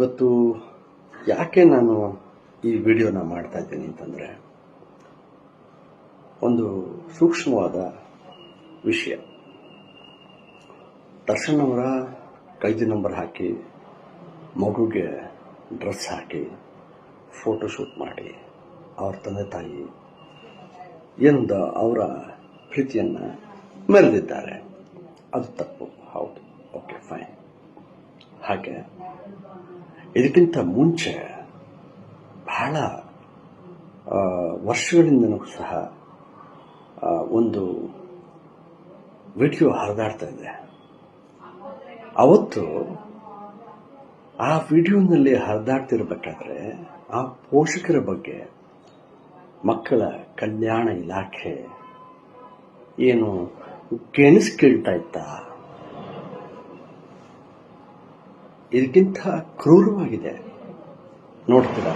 ಇವತ್ತು ಯಾಕೆ ನಾನು ಈ ವಿಡಿಯೋನ ಮಾಡ್ತಾ ಇದ್ದೀನಿ ಅಂತಂದರೆ ಒಂದು ಸೂಕ್ಷ್ಮವಾದ ವಿಷಯ. ದರ್ಶನ್ ಅವರ ಕೈದಿ ನಂಬರ್ ಹಾಕಿ ಮಗುಗೆ ಡ್ರೆಸ್ ಹಾಕಿ ಫೋಟೋಶೂಟ್ ಮಾಡಿ ಅವ್ರ ತಂದೆ ತಾಯಿ ಎಂದ ಅವರ ಪ್ರೀತಿಯನ್ನು ಮೆರೆದಿದ್ದಾರೆ. ಅದು ತಪ್ಪು. ಹಾಗೆ. ಇದಕ್ಕಿಂತ ಮುಂಚೆ ಬಹಳ ವರ್ಷಗಳಿಂದನೂ ಸಹ ಒಂದು ವಿಡಿಯೋ ಹರಿದಾಡ್ತಾ ಇದೆ. ಅವತ್ತು ಆ ವಿಡಿಯೋನಲ್ಲಿ ಹರಿದಾಡ್ತಿರ್ಬೇಕಾದ್ರೆ ಆ ಪೋಷಕರ ಬಗ್ಗೆ ಮಕ್ಕಳ ಕಲ್ಯಾಣ ಇಲಾಖೆ ಏನು ಕೆಣಿಸ್ ಕೇಳ್ತಾ ಇತ್ತಾ? ಇದಕ್ಕಿಂತ ಕ್ರೂರವಾಗಿದೆ. ನೋಡ್ತೀರಾ?